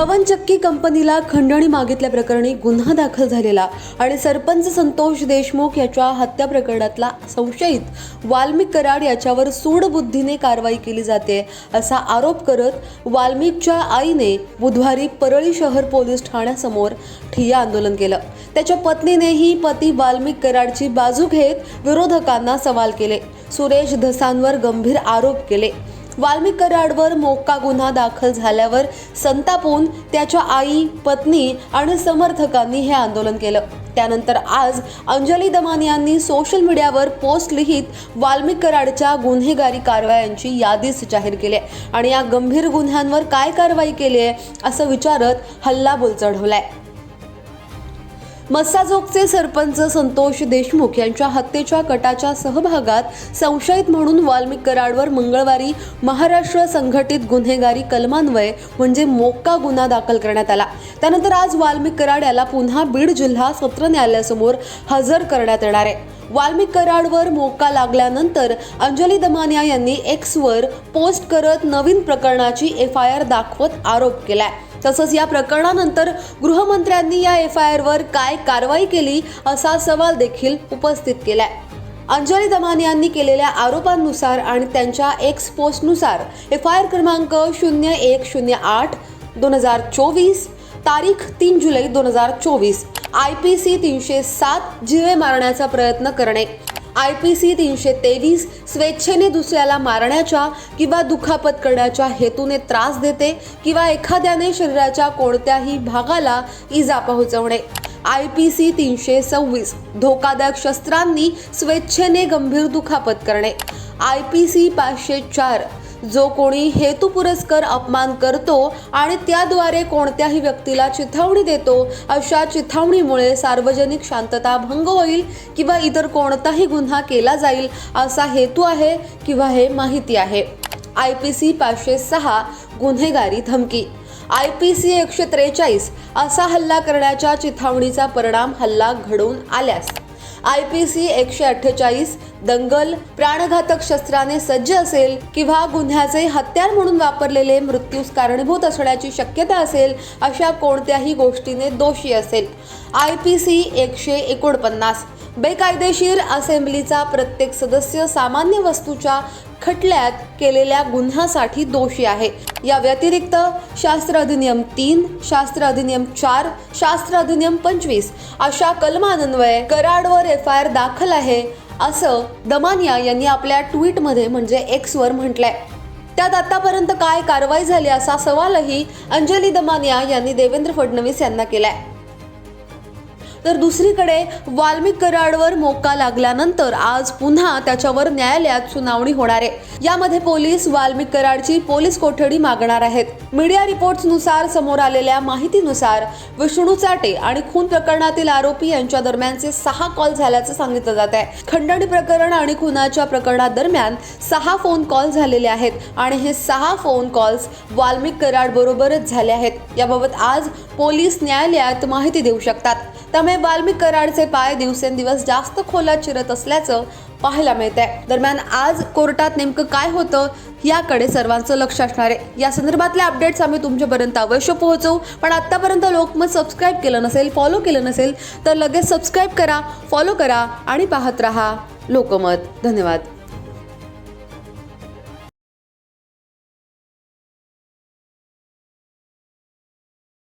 पवनचक्की कंपनीला खंडणी मागितल्याप्रकरणी गुन्हा दाखल झालेला आणि सरपंच संतोष देशमुख याच्या हत्या प्रकरणातला संशयित वाल्मिक कराड याच्यावर सूडबुद्धीने कारवाई केली जाते असा आरोप करत वाल्मिकच्या आईने बुधवारी परळी शहर पोलीस ठाण्यासमोर ठिय्या आंदोलन केलं. त्याच्या पत्नीनेही पती वाल्मिक कराडची बाजू घेत विरोधकांना सवाल केले. सुरेश धसांवर गंभीर आरोप केले. वाल्मिक कराडवर मोक्का गुन्हा दाखल झाल्यावर संतापून त्याच्या आई पत्नी आणि समर्थकांनी हे आंदोलन केलं. त्यानंतर आज अंजली दमानी यांनी सोशल मीडियावर पोस्ट लिहित वाल्मिक कराडच्या गुन्हेगारी कारवायांची यादीच जाहीर केली आहे. आणि या गंभीर गुन्ह्यांवर काय कारवाई केली आहे असं विचारत हल्लाबोल चढवलाय मस्साजोगचे सरपंच संतोष देशमुख यांच्या हत्येच्या कटाच्या सहभागात संशयित म्हणून वाल्मिक कराडवर मंगळवारी महाराष्ट्र संघटित गुन्हेगारी कलमान्वये म्हणजे मोक्का गुन्हा दाखल करण्यात आला. त्यानंतर आज वाल्मिक कराड याला पुन्हा बीड जिल्हा सत्र न्यायालयासमोर हजर करण्यात येणार आहे. वाल्मिक कराडवर मोक्का लागल्यानंतर अंजली दमानिया यांनी एक्सवर पोस्ट करत नवीन प्रकरणाची एफ आय आर दाखवत आरोप केलाय. तसंच या प्रकरणानंतर गृहमंत्र्यांनी या एफ आय आरवर काय कारवाई केली असा सवाल देखील उपस्थित केलाय. अंजली दमान यांनी केलेल्या आरोपांनुसार आणि त्यांच्या एक्स पोस्टनुसार एफ आय आर क्रमांक शून्य एक शून्य आठ दोन हजार चोवीस तारीख तीन जुलै दोन हजार चोवीस आय पी सी तीनशे सात जिवे मारण्याचा प्रयत्न करणे. आय पी सी तीनशे तेवीस स्वेच्छेने दुसऱ्याला मारण्याच्या किंवा दुखापत करण्याच्या हेतूने त्रास देते किंवा एखाद्याने शरीराच्या कोणत्याही भागाला इजा पोहोचवणे. आय पी सी तीनशे सव्वीस धोकादायक शस्त्रांनी स्वेच्छेने गंभीर दुखापत करणे. आय पी सी पाचशे चार जो कोणी हेतुपुरस्कर अपमान करतो आणि त्याद्वारे कोणत्याही व्यक्तीला चिथावणी देतो अशा चिथावणीमुळे सार्वजनिक शांतता भंग होईल किंवा इतर कोणताही गुन्हा केला जाईल असा हेतू आहे किंवा हे माहिती आहे. आय पी सी पाचशे सहा गुन्हेगारी धमकी. आय पी सी एकशे त्रेचाळीस असा हल्ला करण्याच्या चिथावणीचा परिणाम हल्ला घडवून आल्यास. आय पी सी एकशे अठ्ठेचाळीस दंगल प्राणघातक शस्त्राने सज्ज असेल किंवा गुन्ह्याचे हत्यार म्हणून वापरलेले मृत्यूस कारणीभूत असण्याची शक्यता असेल अशा कोणत्याही गोष्टीने दोषी असेल. आय पी सी एकशे एकोणपन्नास. बेकायदेशीर असेंब्लीचा प्रत्येक सदस्य सामान्य वस्तूच्या खटल्यात केलेल्या गुन्ह्यासाठी दोषी आहे. या व्यतिरिक्त शास्त्र अधिनियम तीन शास्त्र अधिनियम चार शास्त्र अधिनियम पंचवीस अशा कलमान्वये कराडवर एफ आय आर दाखल आहे असं दमानिया यांनी आपल्या ट्विटमध्ये म्हणजे एक्सवर म्हटलंय. त्यात आतापर्यंत काय कारवाई झाली असा सवालही अंजली दमानिया यांनी देवेंद्र फडणवीस यांना केलाय. तर दुसरीकडे वाल्मिक कराडवर मोक्का लागल्यानंतर आज पुन्हा त्याच्यावर न्यायालयात सुनावणी होणार आहे. यामध्ये पोलीस वाल्मिक कराडची पोलीस कोठडी मागणार आहेत. मीडिया रिपोर्ट्सनुसार समोर आलेल्या माहितीनुसार विष्णू चाटे आणि खून प्रकरणातील आरोपी यांच्या दरम्यानचे सहा कॉल झाल्याचं सांगितलं जात आहे. खंडणी प्रकरण आणि खुनाच्या प्रकरणादरम्यान सहा फोन कॉल झालेले आहेत आणि हे सहा फोन कॉल्स वाल्मिक कराड बरोबरच झाले आहेत. याबाबत आज पोलीस न्यायालयात माहिती देऊ शकतात. त्यामुळे वाल्मिक कराडचे पाय दिवसेंदिवस जास्त खोलात शिरत असल्याचं पाहायला मिळत आहे दरम्यान आज कोर्टात नेमकं काय होतं याकडे सर्वांचं लक्ष असणार आहे. या संदर्भातले अपडेट्स आम्ही तुमच्यापर्यंत अवश्य पोहोचवू. पण आत्तापर्यंत लोकमत सबस्क्राईब केलं नसेल फॉलो केलं नसेल तर लगेच सबस्क्राईब करा फॉलो करा आणि पाहत रहा लोकमत. धन्यवाद.